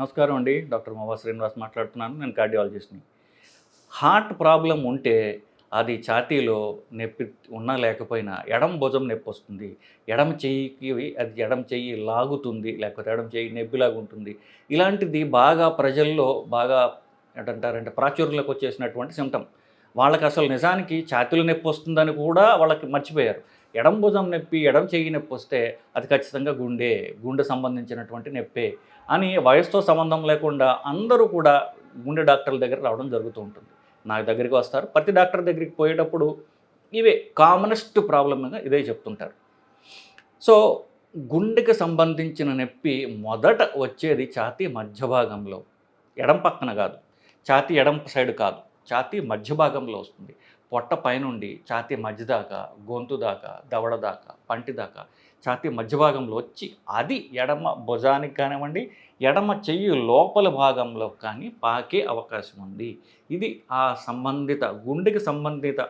నమస్కారం అండి. డాక్టర్ మోవా శ్రీనివాస్ మాట్లాడుతున్నాను. నేను కార్డియాలజిస్ట్ని. హార్ట్ ప్రాబ్లం ఉంటే అది ఛాతీలో నొప్పి ఉన్నా లేకపోయినా ఎడమ భుజం నొప్పి వస్తుంది. ఎడమ చెయ్యికి అది ఎడమ చెయ్యి లాగుతుంది. లేకపోతే ఎడమ చెయ్యి నొప్పిలాగా ఉంటుంది. ఇలాంటిది బాగా ప్రజల్లో బాగా ఏంటంటారంటే ప్రాచుర్యంలోకి వచ్చేసినటువంటి సిమ్టమ్ వాళ్ళకి అసలు నిజానికి ఛాతీలు నొప్పి వస్తుందని కూడా వాళ్ళకి మర్చిపోయారు. ఎడం భుజం నొప్పి ఎడం చెయ్యి నొప్పి వస్తే అది ఖచ్చితంగా గుండె గుండె సంబంధించినటువంటి నొప్పే అని వయసుతో సంబంధం లేకుండా అందరూ కూడా గుండె డాక్టర్ల దగ్గర రావడం జరుగుతూ ఉంటుంది. నా దగ్గరికి వస్తారు. ప్రతి డాక్టర్ దగ్గరికి పోయేటప్పుడు ఇవే కామనెస్ట్ ప్రాబ్లమ్గా ఇదే చెప్తుంటారు. సో గుండెకి సంబంధించిన నొప్పి మొదట వచ్చేది ఛాతీ మధ్య భాగంలో. ఎడం పక్కన కాదు. ఛాతీ ఎడం సైడ్ కాదు. ఛాతీ మధ్య భాగంలో వస్తుంది. పొట్ట పైనుండి ఛాతీ మధ్య దాకా గొంతు దాకా దవడ దాకా పంటి దాకా ఛాతీ మధ్య భాగంలో వచ్చి అది ఎడమ భుజానికి కానివ్వండి ఎడమ చెయ్యి లోపల భాగంలో కానీ పాకే అవకాశం ఉంది. ఇది ఆ సంబంధిత గుండెకి సంబంధిత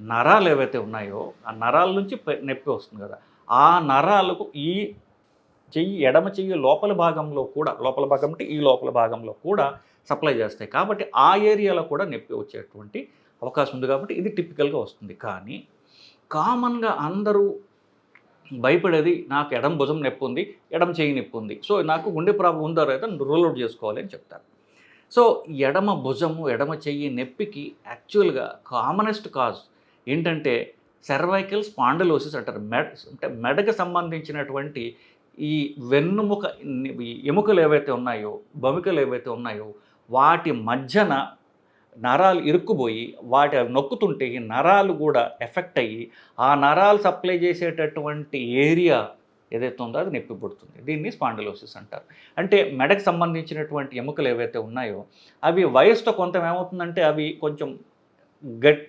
నరాలు ఏవైతే ఉన్నాయో ఆ నరాల నుంచి నొప్పి వస్తుంది కదా ఆ నరాలకు ఈ చెయ్యి ఎడమ చెయ్యి లోపల భాగంలో కూడా లోపల భాగం అంటే ఈ లోపల భాగంలో కూడా సప్లై చేస్తాయి. కాబట్టి ఆ ఏరియాలో కూడా నొప్పి వచ్చేటువంటి అవకాశం ఉంది కాబట్టి ఇది టిపికల్గా వస్తుంది. కానీ కామన్గా అందరూ భయపడేది నాకు ఎడం భుజం నొప్పి ఉంది ఎడం చేయి నొప్పి ఉంది. సో నాకు గుండె ప్రాబ్లం ఉందో అయితే రూల్ అవుట్ చేసుకోవాలి అని చెప్తారు. సో ఎడమ భుజము ఎడమ చెయ్యి నొప్పికి యాక్చువల్గా కామనెస్ట్ కాజ్ ఏంటంటే సెర్వైకల్ స్పాండలోసిస్ అంటారు. మెడ అంటే మెడకు సంబంధించినటువంటి ఈ వెన్నుముక ఎముకలు ఏవైతే ఉన్నాయో బొమికలు ఏవైతే ఉన్నాయో వాటి మధ్యన నరాలు ఇరుక్కుపోయి వాటి అవి నొక్కుతుంటే ఈ నరాలు కూడా ఎఫెక్ట్ అయ్యి ఆ నరాలు సప్లై చేసేటటువంటి ఏరియా ఏదైతే ఉందో అది నొప్పి పుడుతుంది దీన్ని స్పాండిలోసిస్ అంటారు. అంటే మెడకు సంబంధించినటువంటి ఎముకలు ఏవైతే ఉన్నాయో అవి వయసుతో కొంత ఏమవుతుందంటే అవి కొంచెం గట్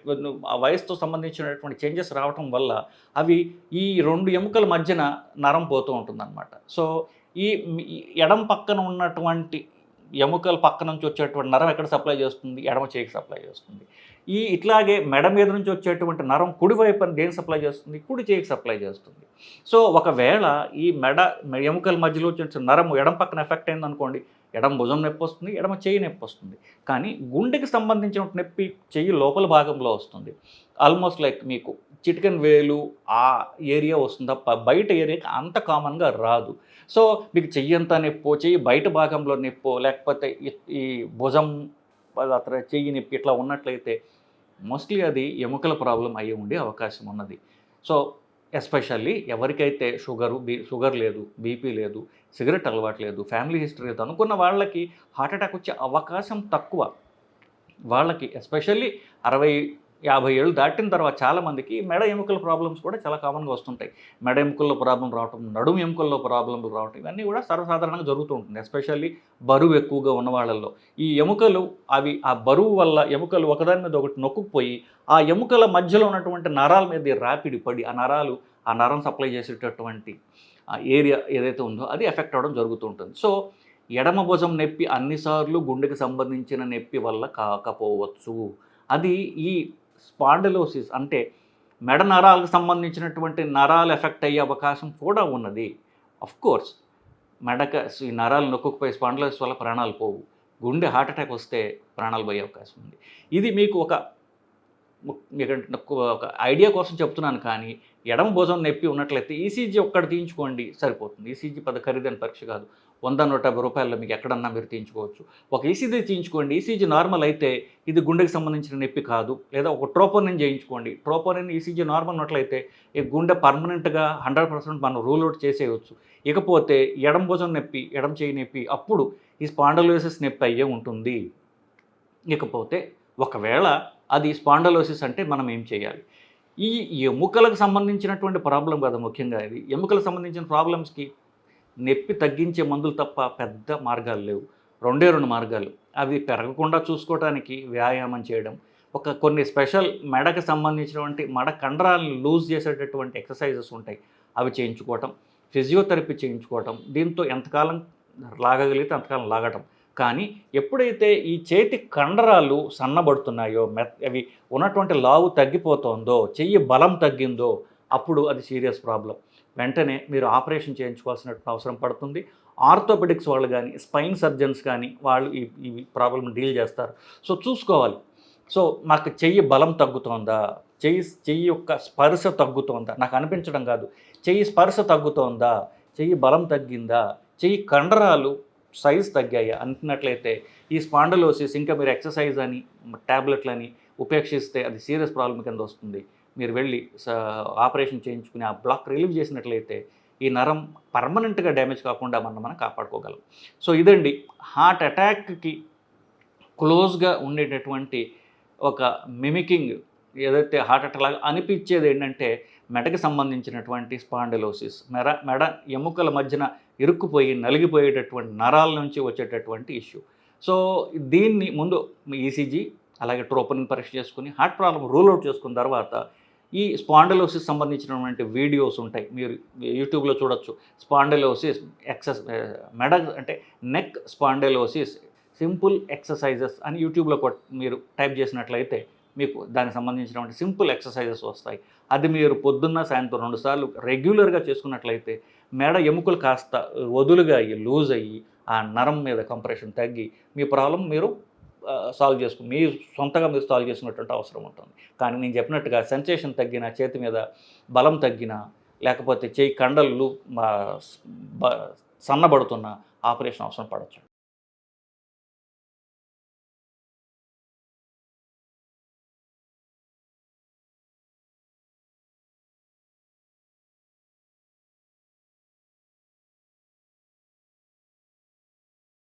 ఆ వయసుతో సంబంధించినటువంటి చేంజెస్ రావటం వల్ల అవి ఈ రెండు ఎముకల మధ్యన నరం పోతూ ఉంటుందన్నమాట. సో ఈ ఈ ఎడం పక్కన ఉన్నటువంటి ఎముకల పక్క నుంచి వచ్చేటువంటి నరం ఎక్కడ సప్లై చేస్తుంది? ఎడమ చేయికి సప్లై చేస్తుంది. ఈ ఇట్లాగే మెడ మీద నుంచి వచ్చేటువంటి నరం కుడివైపున దేని సప్లై చేస్తుంది? కుడి చేయికి సప్లై చేస్తుంది. సో ఒకవేళ ఈ మెడ ఎముకల మధ్యలో వచ్చే నరం ఎడం పక్కన ఎఫెక్ట్ అయిందనుకోండి ఎడం భుజం నొప్పి వస్తుంది ఎడమ చెయ్యి నొప్పి వస్తుంది. కానీ గుండెకి సంబంధించిన నొప్పి చెయ్యి లోపల భాగంలో వస్తుంది. ఆల్మోస్ట్ లైక్ మీకు చిటికెన్ వేలు ఆ ఏరియా వస్తుంది? తప్ప బయట ఏరియాకి అంత కామన్గా రాదు. సో మీకు చెయ్యి అంతా నొప్పో చెయ్యి బయట భాగంలో నొప్పో లేకపోతే ఈ- ఈ భుజం అతను చెయ్యి నొప్పి ఇట్లా ఉన్నట్లయితే మోస్ట్లీ అది ఎముకల ప్రాబ్లం అయ్యి ఉండే అవకాశం ఉన్నది. సో ఎస్పెషల్లీ ఎవరికైతే షుగరు బీ షుగర్ లేదు బీపీ లేదు సిగరెట్ అలవాటు లేదు ఫ్యామిలీ హిస్టరీ లేదు అనుకున్న వాళ్ళకి హార్ట్ అటాక్ వచ్చే అవకాశం తక్కువ. వాళ్ళకి ఎస్పెషల్లీ అరవై యాభై ఏళ్ళు దాటిన తర్వాత చాలామందికి మెడ ఎముకల ప్రాబ్లమ్స్ కూడా చాలా కామన్గా వస్తుంటాయి. మెడ ఎముకల్లో ప్రాబ్లం రావటం నడుము ఎముకల్లో ప్రాబ్లంలు రావటం ఇవన్నీ కూడా సర్వసాధారణంగా జరుగుతూ ఉంటుంది ఎస్పెషల్లీ బరువు ఎక్కువగా ఉన్న వాళ్ళల్లో. ఈ ఎముకలు అవి ఆ బరువు వల్ల ఎముకలు ఒకదాని మీద ఒకటి నొక్కుపోయి ఆ ఎముకల మధ్యలో ఉన్నటువంటి నరాల మీద రాపిడి పడి ఆ నరాలు ఆ నరం సప్లై చేసేటటువంటి ఏరియా ఏదైతే ఉందో అది ఎఫెక్ట్ అవ్వడం జరుగుతూ ఉంటుంది. సో ఎడమ భుజం నొప్పి అన్నిసార్లు గుండెకి సంబంధించిన నొప్పి వల్ల కాకపోవచ్చు. అది ఈ స్పాండలోసిస్ అంటే మెడ నరాలకు సంబంధించినటువంటి నరాలు ఎఫెక్ట్ అయ్యే అవకాశం కూడా ఉన్నది. కోర్స్ మెడక ఈ నరాలు నొక్కుపోయి స్పాండిలోసిస్ వల్ల ప్రాణాలు పోవు. గుండె హార్ట్ అటాక్ వస్తే ప్రాణాలు పోయే అవకాశం ఉంది. ఇది మీకు ఒక మీకు ఒక ఐడియా కోసం చెప్తున్నాను కానీ ఎడమ భుజం నొప్పి ఉన్నట్లయితే ఈసీజీ ఒక్కటి తీయించుకోండి సరిపోతుంది. ఈసీజీ పెద్ద ఖరీదైన పరీక్ష కాదు. వంద నూట యాభై రూపాయల్లో మీకు ఎక్కడన్నా మీరు తీయించుకోవచ్చు. ఒక ఈసీజీ తీయించుకోండి. ఈసీజీ నార్మల్ అయితే ఇది గుండెకి సంబంధించిన నొప్పి కాదు. లేదా ఒక ట్రోపోనిన్ చేయించుకోండి. ట్రోపోనిన్ ఈసీజీ నార్మల్ ఉన్నట్లయితే ఈ గుండె పర్మనెంట్గా హండ్రెడ్ పర్సెంట్ మనం రూల్ అవుట్ చేసేయవచ్చు ఇకపోతే ఎడం భుజం నొప్పి ఎడం చేయి నొప్పి అప్పుడు ఈ స్పాండలోసిస్ నొప్పి అయ్యే ఉంటుంది. ఇకపోతే ఒకవేళ అది స్పాండలోసిస్ అంటే మనం ఏం చేయాలి? ఈ ఎముకలకు సంబంధించినటువంటి ప్రాబ్లం కదా ముఖ్యంగా ఇది. ఎముకలకు సంబంధించిన ప్రాబ్లమ్స్కి నొప్పి తగ్గించే మందులు తప్ప పెద్ద మార్గాలు లేవు. రెండే రెండు మార్గాలు. అవి పెరగకుండా చూసుకోవడానికి వ్యాయామం చేయడం. ఒక కొన్ని స్పెషల్ మెడకు సంబంధించినటువంటి మెడ కండరాలను లూజ్ చేసేటటువంటి ఎక్సర్సైజెస్ ఉంటాయి. అవి చేయించుకోవటం. ఫిజియోథెరపీ చేయించుకోవటం. దీంతో ఎంతకాలం లాగగలిగితే అంతకాలం లాగటం. కానీ ఎప్పుడైతే ఈ చేతి కండరాలు సన్నబడుతున్నాయో మె అవి ఉన్నటువంటి లావు తగ్గిపోతుందో చెయ్యి బలం తగ్గిందో అప్పుడు అది సీరియస్ ప్రాబ్లం. వెంటనే మీరు ఆపరేషన్ చేయించుకోవాల్సిన అవసరం పడుతుంది. ఆర్థోపెడిక్స్ వాళ్ళు కానీ స్పైన్ సర్జన్స్ కానీ వాళ్ళు ఈ ఈ ప్రాబ్లమ్ డీల్ చేస్తారు. సో చూసుకోవాలి. సో మాకు చెయ్యి బలం తగ్గుతోందా? చెయ్యి చెయ్యి యొక్క స్పర్శ తగ్గుతోందా? నాకు అనిపించడం కాదు. చెయ్యి స్పర్శ తగ్గుతోందా? చెయ్యి బలం తగ్గిందా? చెయ్యి కండరాలు సైజ్ తగ్గాయి. అంటున్నట్లయితే ఈ స్పాండలోసిస్ ఇంకా మీరు ఎక్సర్సైజ్ అని ట్యాబ్లెట్లని ఉపేక్షిస్తే అది సీరియస్ ప్రాబ్లం కింద వస్తుంది. మీరు వెళ్ళి స- ఆపరేషన్ చేయించుకుని ఆ బ్లాక్ రిలీవ్ చేసినట్లయితే ఈ నరం పర్మనెంట్గా డ్యామేజ్ కాకుండా మనం మనం కాపాడుకోగలం. సో ఇదండి. హార్ట్ అటాక్కి క్లోజ్గా ఉండేటటువంటి ఒక మిమికింగ్ ఏదైతే హార్ట్ అటాక్ లాగా అనిపించేది ఏంటంటే మెడకి సంబంధించినటువంటి స్పాండిలోసిస్ మెడ మెడ ఎముకల మధ్యన ఇరుక్కుపోయి నలిగిపోయేటటువంటి నరాల నుంచి వచ్చేటటువంటి ఇష్యూ సో దీన్ని ముందు ఈసీజీ అలాగే ట్రోపనిన్ పరీక్ష చేసుకుని హార్ట్ ప్రాబ్లం రూల్ అవుట్ చేసుకున్న తర్వాత ఈ స్పాండలోసిస్ సంబంధించినటువంటి వీడియోస్ ఉంటాయి. మీరు యూట్యూబ్లో చూడొచ్చు. స్పాండలోసిస్ ఎక్సెస్ మెడ అంటే నెక్ స్పాండలోసిస్ సింపుల్ ఎక్సర్సైజెస్ అని యూట్యూబ్లో మీరు టైప్ చేసినట్లయితే మీకు దానికి సంబంధించినటువంటి సింపుల్ ఎక్సర్సైజెస్ వస్తాయి. అది మీరు పొద్దున్న సాయంత్రం రెండుసార్లు రెగ్యులర్గా చేసుకున్నట్లయితే మెడ ఎముకలు కాస్త వదులుగా అయ్యి లూజ్ అయ్యి ఆ నరం మీద కంప్రెషన్ తగ్గి మీ ప్రాబ్లం మీరు సాల్వ్ చేసుకుని మీ సొంతగా మీరు సాల్వ్ చేసుకున్నటువంటి అవసరం ఉంటుంది. కానీ నేను చెప్పినట్టుగా సెన్సేషన్ తగ్గిన చేతి మీద బలం తగ్గిన లేకపోతే చేయి కండలు సన్నబడుతున్న ఆపరేషన్ అవసరం పడవచ్చు